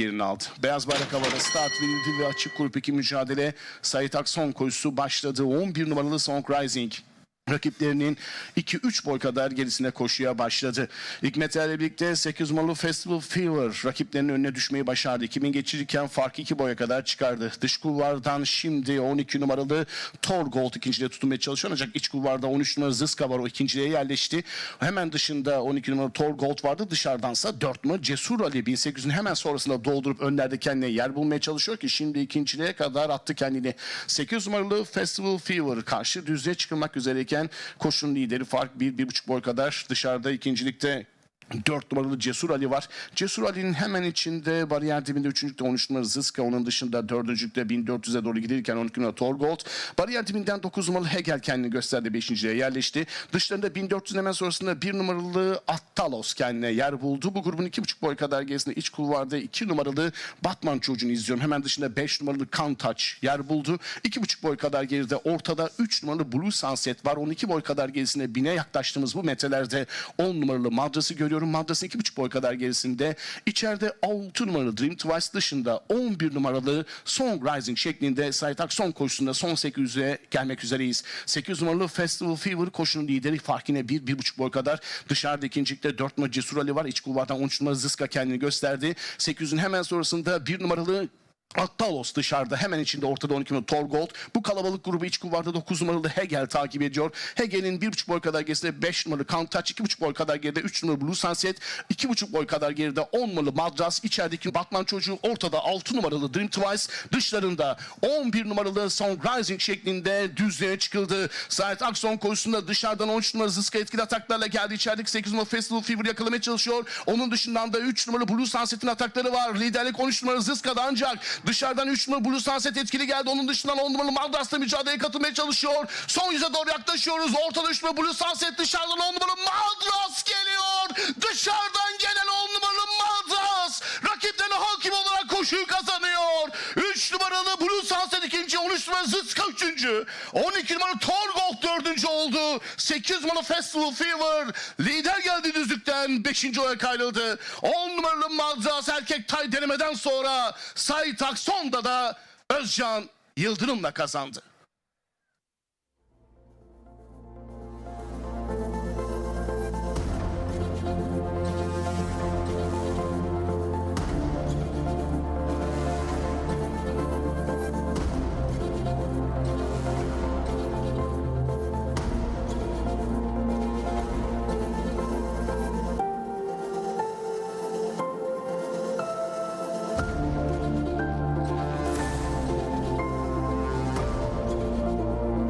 yerini aldı. Beyaz bayrak havada start verildi ve açık grup 2 mücadele Sait Akson koşusu başladı. 11 numaralı Song Rising rakiplerinin 2-3 boy kadar gerisine koşuya başladı. Hikmet ile birlikte 8 numaralı Festival Fever rakiplerinin önüne düşmeyi başardı. 2000 geçirirken farkı 2 boya kadar çıkardı. Dış kulvardan şimdi 12 numaralı Torgold ikinciliğe tutunmaya çalışıyor ancak iç kulvarda 13 numaralı Zıska var o ikinciliğe yerleşti. Hemen dışında 12 numaralı Torgold vardı. Dışarıdansa 4 numaralı Cesur Ali 1800'ün hemen sonrasında doldurup önlerde kendine yer bulmaya çalışıyor ki şimdi ikinciliğe kadar attı kendini. 8 numaralı Festival Fever karşı düzlüğe çıkılmak üzereyken koşunun lideri fark 1-1,5 boy kadar dışarıda ikincilikte 4 numaralı Cesur Ali var. Cesur Ali'nin hemen içinde bariyer dibinde 3. 13 numaralı Zıska. Onun dışında 4. 1400'e doğru giderken 12 numaralı Torgold. Bariyer dibinden 9 numaralı Hegel kendini gösterdi. 5.liğe yerleşti. Dışlarında 1400 hemen sonrasında 1 numaralı Attalos kendine yer buldu. Bu grubun 2,5 boy kadar gerisinde iç kulvarda 2 numaralı Batman çocuğunu izliyorum. Hemen dışında 5 numaralı Kantaç yer buldu. 2,5 boy kadar geride ortada 3 numaralı Blue Sunset var. 12 boy kadar gerisine bine yaklaştığımız bu metrelerde 10 numaralı Madras'ı görüyorum. Madras'ın 2,5 boy kadar gerisinde. İçeride 6 numaralı Dream Twice dışında 11 numaralı Song Rising şeklinde Saytak son koşusunda son 800'e gelmek üzereyiz. 8 numaralı Festival Fever koşunun lideri farkine 1-1,5 boy kadar. Dışarıda ikincilikte 4 numaralı Cesur Ali var. İç kulvardan 13 numaralı Zıska kendini gösterdi. 800'ün hemen sonrasında 1 numaralı Attalos dışarıda hemen içinde ortada 12 numaralı Torgold. Bu kalabalık grubu iç kulvarda 9 numaralı Hegel takip ediyor. Hegel'in 1,5 boy kadar gerisinde 5 numaralı Kantaç, 2,5 boy kadar geride 3 numaralı Blue Sunset, 2,5 boy kadar geride 10 numaralı Madras, içerideki Batman çocuğu ortada 6 numaralı Dream Twice, dışlarında 11 numaralı Song Rising şeklinde düzlüğe çıkıldı. Sait Akson koşusunda dışarıdan 13 numaralı Zıska etkili ataklarla geldi. İçerideki 8 numaralı Festival Fever yakalamaya çalışıyor. Onun dışından da 3 numaralı Blue Sunset'in atakları var. Liderlik 13 numaralı Zıska'da ancak Dışarıdan 3 numaralı Blue Sunset etkili geldi. Onun dışından 10 numaralı Madras'la mücadeleye katılmaya çalışıyor. Son yüze doğru yaklaşıyoruz. Ortada 3 numaralı Blue Sunset dışarıdan 10 numaralı Madras geliyor. Dışarıdan gelen 10 numaralı Madras. Rakiplerine hakim olarak koşuyu kazanıyor. 3 numaralı Blue Sunset ikinci. 13 numaralı Zıska üçüncü. 12 numaralı Torgold dördüncü oldu. 8 numaralı Festival Fever. Lider geldi düzlükten. 5. oya kayrıldı. 10 numaralı Madras erkek tay denemeden sonra Say Takson'da da Özcan Yıldırım'la kazandı.